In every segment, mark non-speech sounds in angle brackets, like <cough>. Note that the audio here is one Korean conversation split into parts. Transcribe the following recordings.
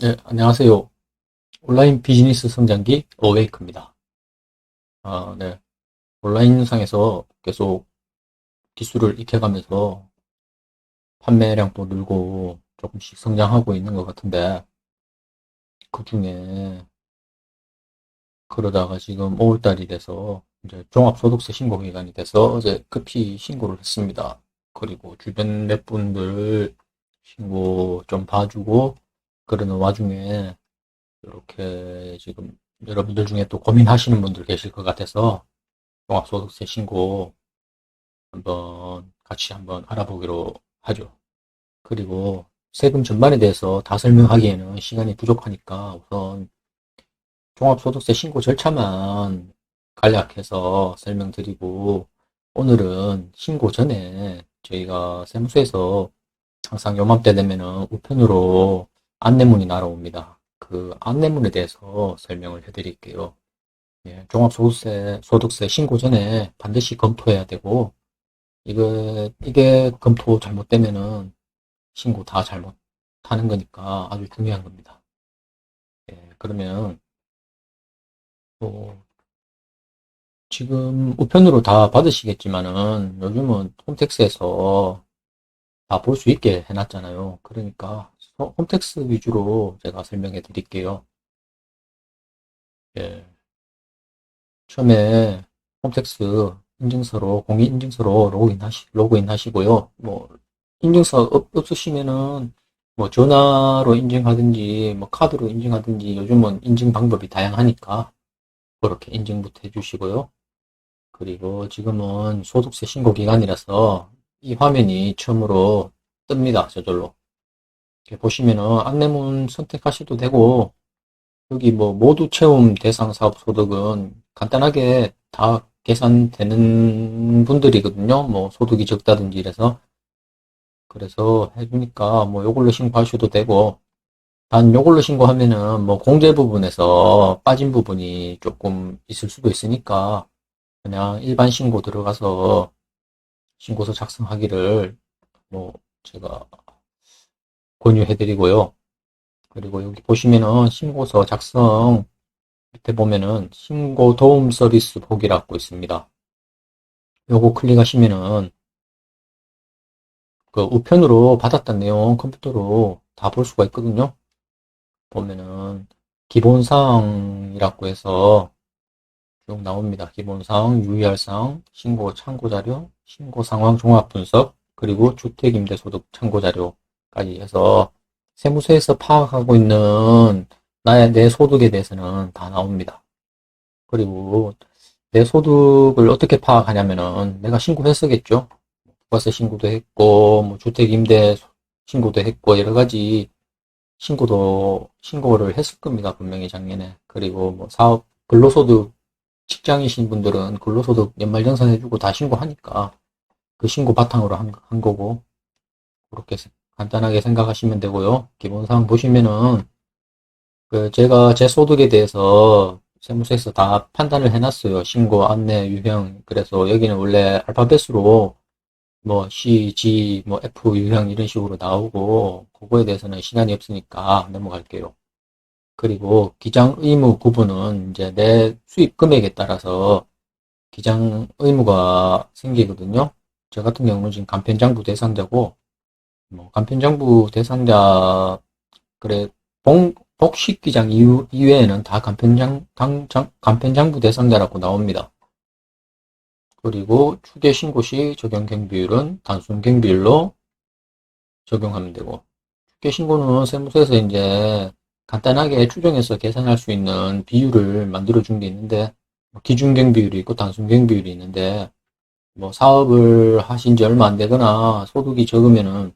네, 안녕하세요. 온라인 비즈니스 성장기 어웨이크입니다. 아, 네. 온라인상에서 계속 기술을 익혀가면서 판매량도 늘고 조금씩 성장하고 있는 것 같은데, 그 중에 그러다가 지금 5월달이 돼서 이제 종합소득세 신고 기간이 돼서 어제 급히 신고를 했습니다. 그리고 주변 몇 분들 신고 좀 봐주고 그러는 와중에 이렇게 지금 여러분들 중에 또 고민하시는 분들 계실 것 같아서 종합소득세 신고 한번 같이 한번 알아보기로 하죠. 그리고 세금 전반에 대해서 다 설명하기에는 시간이 부족하니까 우선 종합소득세 신고 절차만 간략해서 설명드리고 오늘은 신고 전에 저희가 세무서에서 항상 요맘때 되면은 우편으로 안내문이 날아옵니다. 그 안내문에 대해서 설명을 해드릴게요. 예, 종합소득세 소득세 신고 전에 반드시 검토해야 되고 이거 이게 검토 잘못되면은 신고 다 잘못하는 거니까 아주 중요한 겁니다. 예, 그러면 뭐 지금 우편으로 다 받으시겠지만은 요즘은 홈택스에서 다 볼 수 있게 해놨잖아요. 그러니까 어, 홈택스 위주로 제가 설명해 드릴게요. 예. 처음에 홈택스 인증서로, 공인 인증서로 로그인 하시, 로그인 하시고요. 뭐, 인증서 없, 없으시면은, 뭐, 전화로 인증하든지, 뭐, 카드로 인증하든지, 요즘은 인증 방법이 다양하니까, 그렇게 인증부터 해주시고요. 그리고 지금은 소득세 신고 기간이라서, 이 화면이 처음으로 뜹니다. 저절로. 이렇게 보시면은 안내문 선택하셔도 되고 여기 뭐 모두 채움 대상 사업 소득은 간단하게 다 계산되는 분들이거든요. 뭐 소득이 적다든지 이래서 그래서 해주니까 뭐 요걸로 신고하셔도 되고 단 요걸로 신고하면은 뭐 공제 부분에서 빠진 부분이 조금 있을 수도 있으니까 그냥 일반 신고 들어가서 신고서 작성하기를 뭐 제가 권유해 드리고요. 그리고 여기 보시면은 신고서 작성 밑에 보면은 신고 도움 서비스 보기라고 있습니다. 요거 클릭하시면은 그 우편으로 받았던 내용 컴퓨터로 다 볼 수가 있거든요. 보면은 기본사항이라고 해서 쭉 나옵니다. 기본사항, 유의할사항, 신고 참고자료, 신고 상황 종합 분석, 그리고 주택임대소득 참고자료 까지 해서 세무서에서 파악하고 있는 나의 내 소득에 대해서는 다 나옵니다. 그리고 내 소득을 어떻게 파악하냐면은 내가 신고했었겠죠. 부가세 신고도 했고 뭐 주택 임대 신고도 했고 여러 가지 신고도 신고를 했을 겁니다. 분명히 작년에. 그리고 뭐 사업 근로소득 직장이신 분들은 근로소득 연말정산 해주고 다 신고하니까 그 신고 바탕으로 한, 한 거고 그렇게 간단하게 생각하시면 되고요. 기본사항 보시면은 그 제가 제 소득에 대해서 세무서에서 다 판단을 해놨어요. 신고, 안내, 유형. 그래서 여기는 원래 알파벳으로 뭐 C, G, 뭐 F 유형 이런 식으로 나오고 그거에 대해서는 시간이 없으니까 넘어갈게요. 그리고 기장 의무 구분은 이제 내 수입 금액에 따라서 기장 의무가 생기거든요. 저 같은 경우는 지금 간편장부 대상자고 뭐 간편정부 대상자 그래 봉, 복식기장 이후, 이외에는 다 간편장 당 장, 간편장부 대상자라고 나옵니다. 그리고 추계 신고 시 적용 경비율은 단순 경비율로 적용하면 되고 추계 신고는 세무서에서 이제 간단하게 추정해서 계산할 수 있는 비율을 만들어 준 게 있는데 뭐 기준 경비율이 있고 단순 경비율이 있는데 뭐 사업을 하신 지 얼마 안 되거나 소득이 적으면은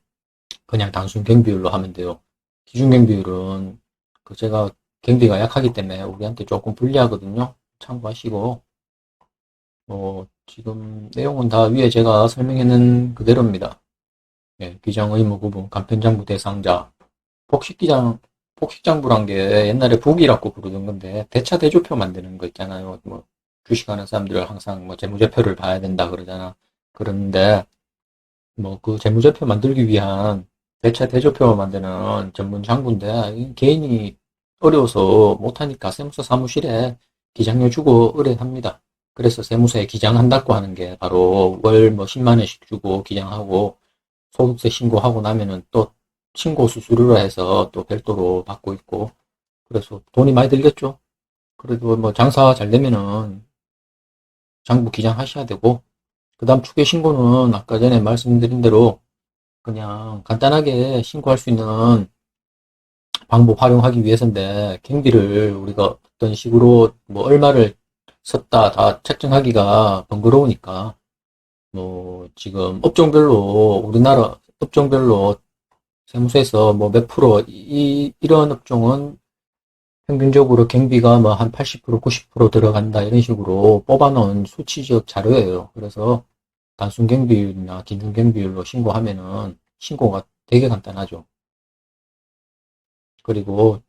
그냥 단순 경비율로 하면 돼요. 기준 경비율은 그 제가 경비가 약하기 때문에 우리한테 조금 불리하거든요. 참고하시고 뭐 지금 내용은 다 위에 제가 설명했는 그대로입니다. 예, 기장 의무 구분, 간편장부 대상자, 복식기장, 복식장부란 게 옛날에 북이라고 부르던 건데 대차 대조표 만드는 거 있잖아요. 뭐 주식하는 사람들 항상 뭐 재무제표를 봐야 된다 그러잖아. 그런데 뭐 그 재무제표 만들기 위한 배차 대조표 만드는 전문 장부인데 개인이 어려워서 못하니까 세무서 사무실에 기장료 주고 의뢰합니다. 그래서 세무서에 기장한다고 하는 게 바로 월 뭐 10만 원씩 주고 기장하고 소득세 신고하고 나면은 또 신고 수수료로 해서 또 별도로 받고 있고 그래서 돈이 많이 들겠죠. 그래도 뭐 장사 잘 되면은 장부 기장 하셔야 되고 그 다음 추계 신고는 아까 전에 말씀드린 대로 그냥 간단하게 신고할 수 있는 방법 활용하기 위해서인데 경비를 우리가 어떤 식으로 뭐 얼마를 썼다 다 책정하기가 번거로우니까 뭐 지금 업종별로 우리나라 업종별로 세무서에서 뭐 몇 프로 이 이런 업종은 평균적으로 경비가 뭐 한 80% 90% 들어간다 이런 식으로 뽑아놓은 수치적 자료예요. 그래서 단순 경비율이나 기준 경비율로 신고하면은 신고가 되게 간단하죠. 그리고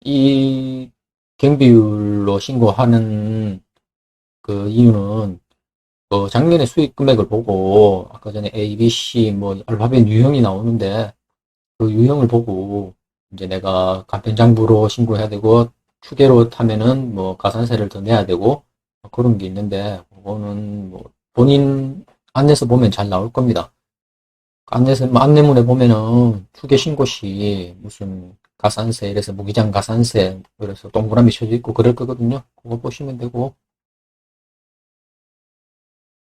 이 경비율로 신고하는 그 이유는 그 작년에 수익 금액을 보고 아까 전에 A, B, C 뭐 알파벳 유형이 나오는데 그 유형을 보고 이제 내가 간편장부로 신고해야 되고 추계로 타면은 뭐 가산세를 더 내야 되고 그런 게 있는데 그거는 뭐 본인 안내서 보면 잘 나올 겁니다. 안내서 뭐 안내문에 보면은 추계 신고 시 무슨 가산세 이래서 무기장 가산세 그래서 동그라미 쳐져 있고 그럴 거거든요. 그거 보시면 되고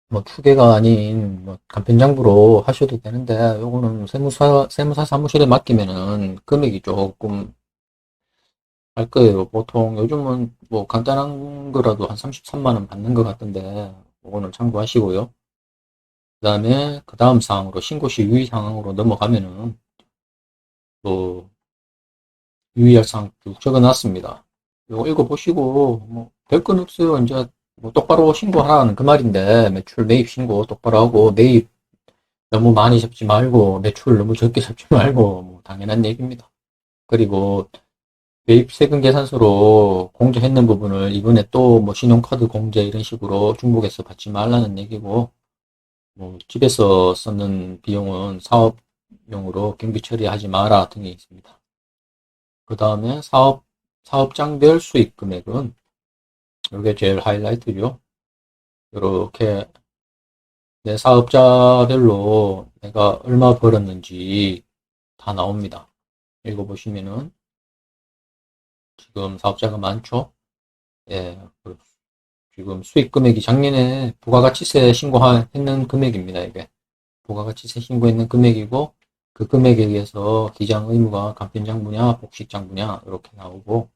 뭐 추계가 아닌 뭐 간편장부로 하셔도 되는데 요거는 세무사 세무사 사무실에 맡기면은 금액이 조금 할 거예요. 보통 요즘은 뭐 간단한 거라도 한 33만 원 받는 것 같던데 요거는 참고하시고요. 그 다음에 그 다음 사항으로 신고시 유의 사항으로 넘어가면은 또 유의할 사항 쭉 적어놨습니다. 요거 읽어보시고 뭐 별 건 없어요. 이제 뭐 똑바로 신고하라는 그 말인데 매출 매입 신고 똑바로 하고 매입 너무 많이 잡지 말고 매출 너무 적게 잡지 <laughs> 말고 뭐 당연한 얘기입니다. 그리고 매입 세금 계산서로 공제했는 부분을 이번에 또 뭐 신용카드 공제 이런 식으로 중복해서 받지 말라는 얘기고 뭐 집에서 쓰는 비용은 사업용으로 경비 처리하지 마라 등이 있습니다. 그 다음에 사업 사업장별 수익 금액은 이게 제일 하이라이트죠. 이렇게 내 사업자별로 내가 얼마 벌었는지 다 나옵니다. 읽어보시면은 지금 사업자가 많죠? 예, 지금 수익 금액이 작년에 부가가치세 신고했는 금액입니다. 이게 부가가치세 신고했는 금액이고 그 금액에 의해서 기장 의무가 간편장부냐 복식장부냐 이렇게 나오고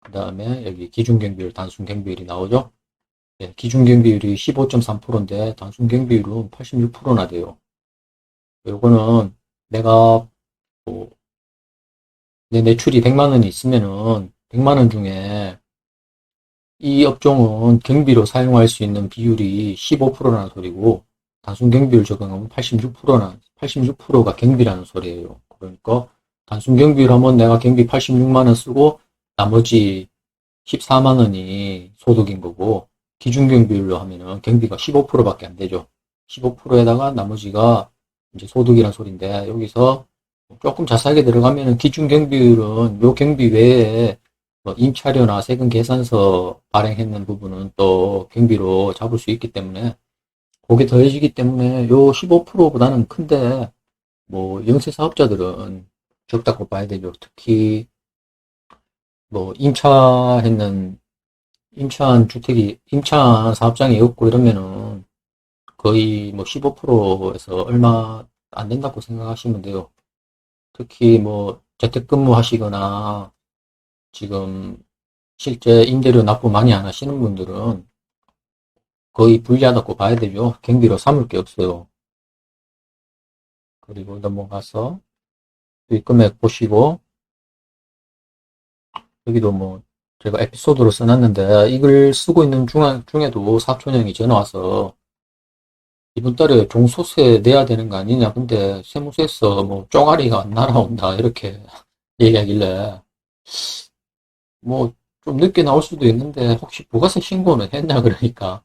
그 다음에 여기 기준경비율, 단순경비율이 나오죠. 네, 기준경비율이 15.3%인데 단순경비율은 86%나 돼요. 요거는 내가 뭐 내 매출이 100만 원이 있으면은 100만 원 중에 이 업종은 경비로 사용할 수 있는 비율이 15%라는 소리고 단순 경비율 적용하면 86%나 86%가 경비라는 소리예요. 그러니까 단순 경비율 하면 내가 경비 86만 원 쓰고 나머지 14만 원이 소득인 거고 기준 경비율로 하면은 경비가 15%밖에 안 되죠. 15%에다가 나머지가 이제 소득이란 소리인데 여기서 조금 자세하게 들어가면은 기준 경비율은 요 경비 외에 뭐 임차료나 세금 계산서 발행했는 부분은 또 경비로 잡을 수 있기 때문에 그게 더해지기 때문에 요 15%보다는 큰데 뭐 영세 사업자들은 적다고 봐야 되죠. 특히 뭐 임차했는 임차한 주택이 임차한 사업장이 없고 이러면은 거의 뭐 15%에서 얼마 안 된다고 생각하시면 돼요. 특히 뭐 재택근무 하시거나 지금 실제 임대료 납부 많이 안 하시는 분들은 거의 불리하다고 봐야 되죠. 경비로 삼을 게 없어요. 그리고 넘어가서 수익 금액 보시고 여기도 뭐 제가 에피소드로 써놨는데 이걸 쓰고 있는 중, 중에도 사촌 형이 전화 와서 이번 달에 종소세 내야 되는 거 아니냐 근데 세무서에서 뭐 쪼가리가 안 날아온다 이렇게 <laughs> 얘기하길래 뭐 좀 늦게 나올 수도 있는데 혹시 부가세 신고는 했냐 그러니까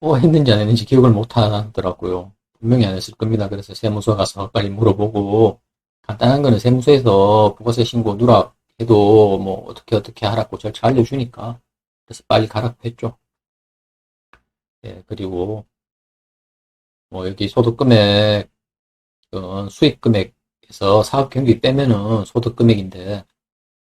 뭐 했는지 안 했는지 기억을 못 하더라고요 분명히 안 했을 겁니다 그래서 세무서 가서 빨리 물어보고 간단한 거는 세무서에서 부가세 신고 누락 해도 뭐 어떻게 어떻게 하라고 절차 알려주니까 그래서 빨리 가라고 했죠. 예, 그리고 뭐 여기 소득 금액, 어, 수익 금액에서 사업 경비 빼면은 소득 금액인데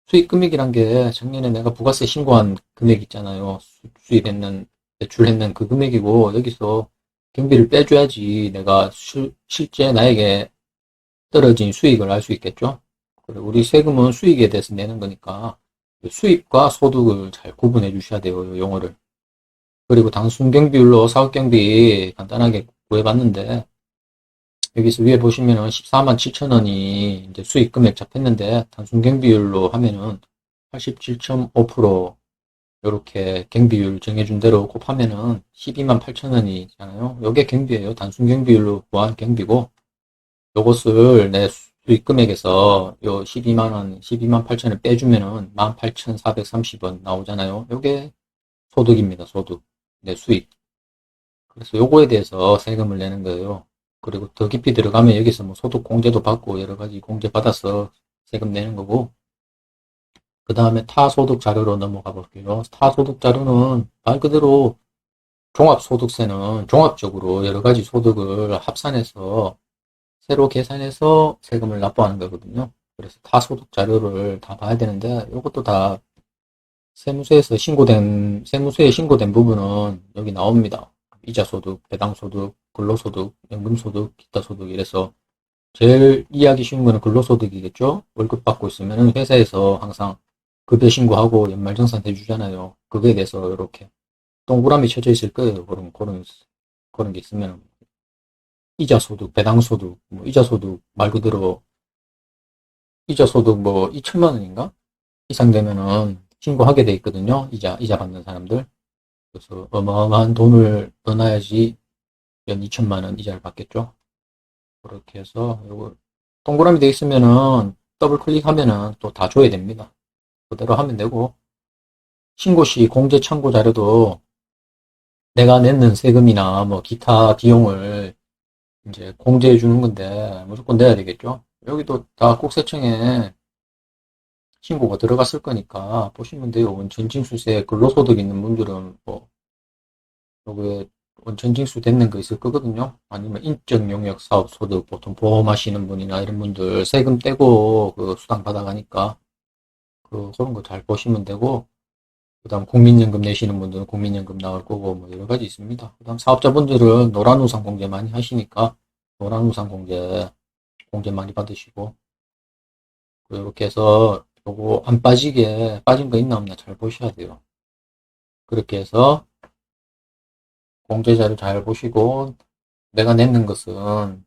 수익 금액이란 게 작년에 내가 부가세 신고한 금액 있잖아요. 수- 수입했는 대출했는 그 금액이고 여기서 경비를 빼줘야지 내가 실- 실제 나에게 떨어진 수익을 알 수 있겠죠. 우리 세금은 수익에 대해서 내는 거니까 수입과 소득을 잘 구분해 주셔야 돼요. 이 용어를. 그리고 단순 경비율로 사업 경비 간단하게 구해봤는데 여기서 위에 보시면은 14만 7천 원이 이제 수익 금액 잡혔는데 단순 경비율로 하면은 87.5% 이렇게 경비율 정해준 대로 곱하면은 12만 8천 원이잖아요. 요게 경비예요. 단순 경비율로 구한 경비고 요것을 내 수익 금액에서 요 12만 원, 12만 8천 원 빼주면은 18,430원 나오잖아요. 요게 소득입니다. 소득. 내 수익. 그래서 요거에 대해서 세금을 내는 거예요. 그리고 더 깊이 들어가면 여기서 뭐 소득 공제도 받고 여러 가지 공제 받아서 세금 내는 거고 그 다음에 타소득 자료로 넘어가 볼게요. 타소득 자료는 말 그대로 종합소득세는 종합적으로 여러 가지 소득을 합산해서 새로 계산해서 세금을 납부하는 거거든요. 그래서 타소득 자료를 다 봐야 되는데 이것도 다 세무서에서 신고된 세무서에 신고된 부분은 여기 나옵니다. 이자소득, 배당소득, 근로소득, 연금소득, 기타소득 이래서 제일 이해하기 쉬운 거는 근로소득이겠죠? 월급 받고 있으면 회사에서 항상 급여 신고하고 연말정산 해주잖아요. 그거에 대해서 이렇게 동그라미 쳐져 있을 거예요. 그런, 그런, 그런 게 있으면. 이자소득, 배당소득, 뭐 이자소득 말 그대로 이자소득 뭐 2천만 원인가? 이상 되면은 신고하게 돼 있거든요. 이자, 이자 받는 사람들. 그래서 어마어마한 돈을 넣어놔야지 연 2천만 원 이자를 받겠죠. 그렇게 해서 요거 동그라미 돼 있으면은 더블 클릭하면은 또 다 줘야 됩니다. 그대로 하면 되고 신고 시 공제 참고 자료도 내가 냈는 세금이나 뭐 기타 비용을 이제 공제해 주는 건데 무조건 내야 되겠죠. 여기도 다 국세청에 신고가 들어갔을 거니까 보시면 돼요. 원천징수세 근로소득 있는 분들은 뭐 여기에 원천징수 됐는 거 있을 거거든요. 아니면 인적 용역 사업 소득 보통 보험하시는 분이나 이런 분들 세금 떼고 그 수당 받아가니까 그 그런 거 잘 보시면 되고 그다음 국민연금 내시는 분들은 국민연금 나올 거고 뭐 여러 가지 있습니다. 그다음 사업자분들은 노란 우산 공제 많이 하시니까 노란 우산 공제 공제 많이 받으시고 이렇게 해서 요거 안 빠지게 빠진 거 있나 없나 잘 보셔야 돼요. 그렇게 해서 공제자를 잘 보시고 내가 냈는 것은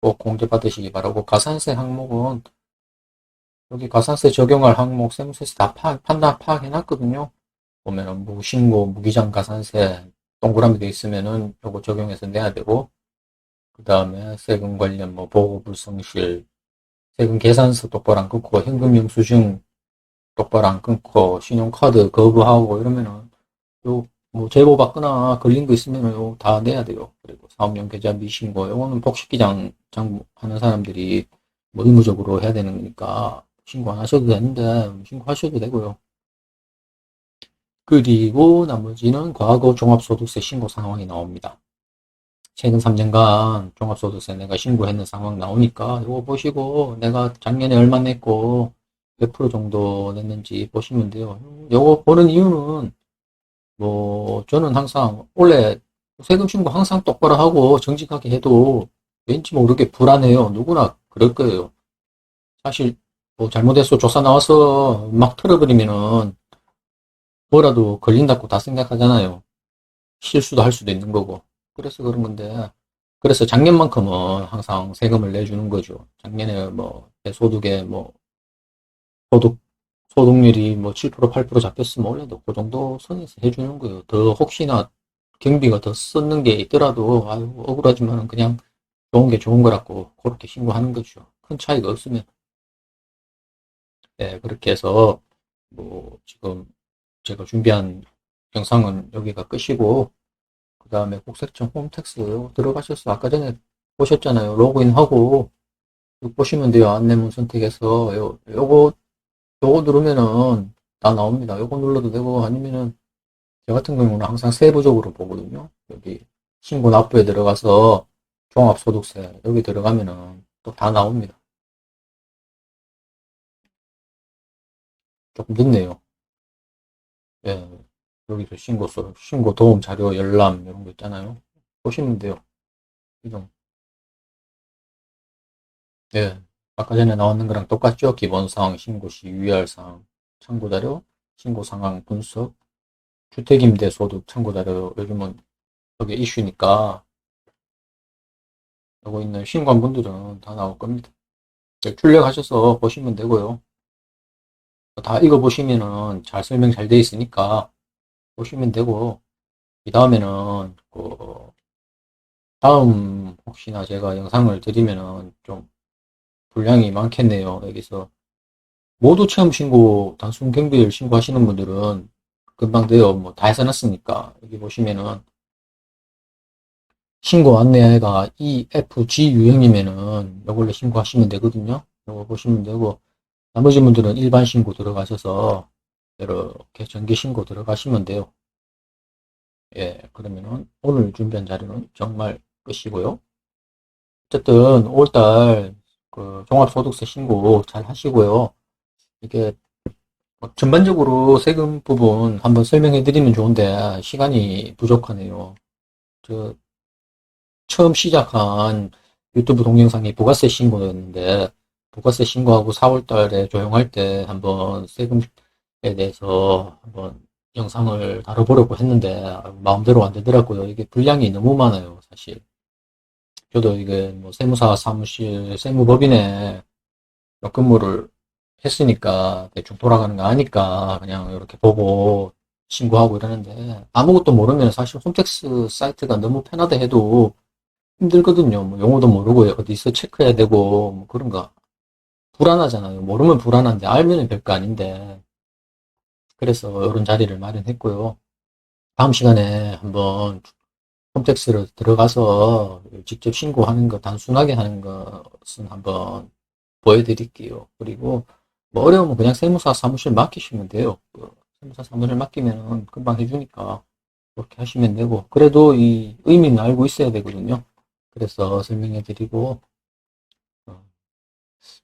꼭 공제 받으시기 바라고 가산세 항목은 여기 가산세 적용할 항목 세무서에서 다 파, 판단 파악해 놨거든요. 보면은 무신고, 무기장 가산세 동그라미 돼 있으면은 요거 적용해서 내야 되고 그 다음에 세금 관련 뭐 보고 불성실 세금 계산서 똑바로 안 끊고 현금 영수증 똑바로 안 끊고 신용카드 거부하고 이러면은 요 뭐 제보 받거나 걸린 거 있으면은 요다 내야 돼요. 그리고 사업용 계좌 미신고 요거는 복식기장 장 하는 사람들이 뭐 의무적으로 해야 되는 거니까 신고 안 하셔도 되는데 신고하셔도 되고요. 그리고 나머지는 과거 종합소득세 신고 상황이 나옵니다. 최근 3년간 종합소득세 내가 신고했는 상황 나오니까 이거 보시고 내가 작년에 얼마 냈고 몇 프로 정도 냈는지 보시면 돼요. 이거 보는 이유는 뭐 저는 항상 원래 세금 신고 항상 똑바로 하고 정직하게 해도 왠지 모르게 불안해요. 누구나 그럴 거예요. 사실 뭐 잘못해서 조사 나와서 막 털어버리면은 뭐라도 걸린다고 다 생각하잖아요. 실수도 할 수도 있는 거고. 그래서 그런 건데, 그래서 작년만큼은 항상 세금을 내주는 거죠. 작년에 뭐, 내 소득에 뭐, 소득, 소득률이 뭐 7%, 8% 잡혔으면 원래도 그 정도 선에서 해주는 거예요. 더 혹시나 경비가 더 썼는 게 있더라도, 아유, 억울하지만은 그냥 좋은 게 좋은 거라고 그렇게 신고하는 거죠. 큰 차이가 없으면. 네, 그렇게 해서, 뭐, 지금 제가 준비한 영상은 여기가 끝이고, 그 다음에 국세청 홈택스 들어가셔서 아까 전에 보셨잖아요. 로그인하고 보시면 돼요. 안내문 선택해서 요, 요거 요거 누르면은 다 나옵니다. 요거 눌러도 되고 아니면은 저 같은 경우는 항상 세부적으로 보거든요. 여기 신고 납부에 들어가서 종합소득세 여기 들어가면은 또 다 나옵니다. 조금 늦네요. 예, 여기서 신고서, 신고 도움 자료 열람 이런 거 있잖아요. 보시면 돼요. 이정. 예, 아까 전에 나왔는 거랑 똑같죠? 기본 사항, 신고 시, 유의할 사항, 참고 자료, 신고 상황 분석, 주택임대 소득 참고 자료 요즘은 여기 이슈니까 여기 있는 신관분들은 다 나올 겁니다. 네, 출력하셔서 보시면 되고요. 다 읽어보시면은 잘 설명 잘 돼 있으니까 보시면 되고 이 다음에는 그 다음 혹시나 제가 영상을 드리면은 좀 분량이 많겠네요. 여기서 모두 체험 신고 단순 경비를 신고하시는 분들은 금방 돼요. 뭐 다 해서놨으니까 여기 보시면은 신고 안내가 EFG 유형이면은 이걸로 신고하시면 되거든요. 이거 보시면 되고 나머지 분들은 일반 신고 들어가셔서 이렇게 정기 신고 들어가시면 돼요. 예, 그러면은 오늘 준비한 자료는 정말 끝이고요. 어쨌든 5월달 그 종합소득세 신고 잘 하시고요. 이게 뭐 전반적으로 세금 부분 한번 설명해 드리면 좋은데 시간이 부족하네요. 저 처음 시작한 유튜브 동영상이 부가세 신고였는데 부가세 신고하고 4월 달에 조용할 때 한번 세금에 대해서 한번 영상을 다뤄보려고 했는데 마음대로 안 되더라고요. 이게 분량이 너무 많아요, 사실. 저도 이게 뭐 세무사 사무실 세무법인에 근무를 했으니까 대충 돌아가는 거 아니까 그냥 이렇게 보고 신고하고 이러는데 아무것도 모르면 사실 홈택스 사이트가 너무 편하다 해도 힘들거든요. 뭐 용어도 모르고 어디서 체크해야 되고 뭐 그런 거 불안하잖아요. 모르면 불안한데 알면은 별거 아닌데 그래서 이런 자리를 마련했고요. 다음 시간에 한번 홈택스를 들어가서 직접 신고하는 거 단순하게 하는 것은 한번 보여드릴게요. 그리고 뭐 어려우면 그냥 세무사 사무실 맡기시면 돼요. 그 세무사 사무실 맡기면 금방 해주니까 그렇게 하시면 되고 그래도 이 의미는 알고 있어야 되거든요. 그래서 설명해 드리고 어,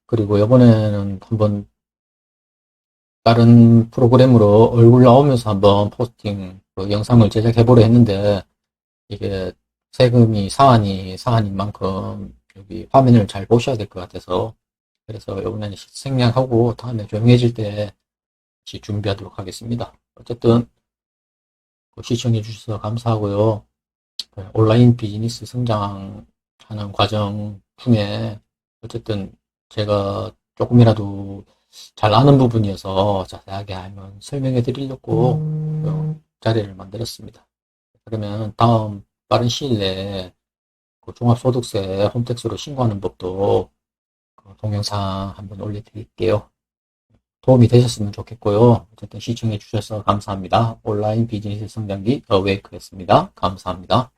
그리고 이번에는 한번 다른 프로그램으로 얼굴 나오면서 한번 포스팅 그 영상을 제작해 보려 했는데 이게 세금이 사안이 사안인 만큼 여기 화면을 잘 보셔야 될 것 같아서 그래서 이번에는 생략하고 다음에 조용해질 때 다시 준비하도록 하겠습니다. 어쨌든 그 시청해 주셔서 감사하고요. 그 온라인 비즈니스 성장하는 과정 중에 어쨌든 제가 조금이라도 잘 아는 부분이어서 자세하게 알면 설명해 드리려고 음... 자리를 만들었습니다. 그러면 다음 빠른 시일 내에 그 종합소득세 홈택스로 신고하는 법도 그 동영상 한번 올려드릴게요. 도움이 되셨으면 좋겠고요. 어쨌든 시청해 주셔서 감사합니다. 온라인 비즈니스 성장기 더웨이크였습니다. 감사합니다.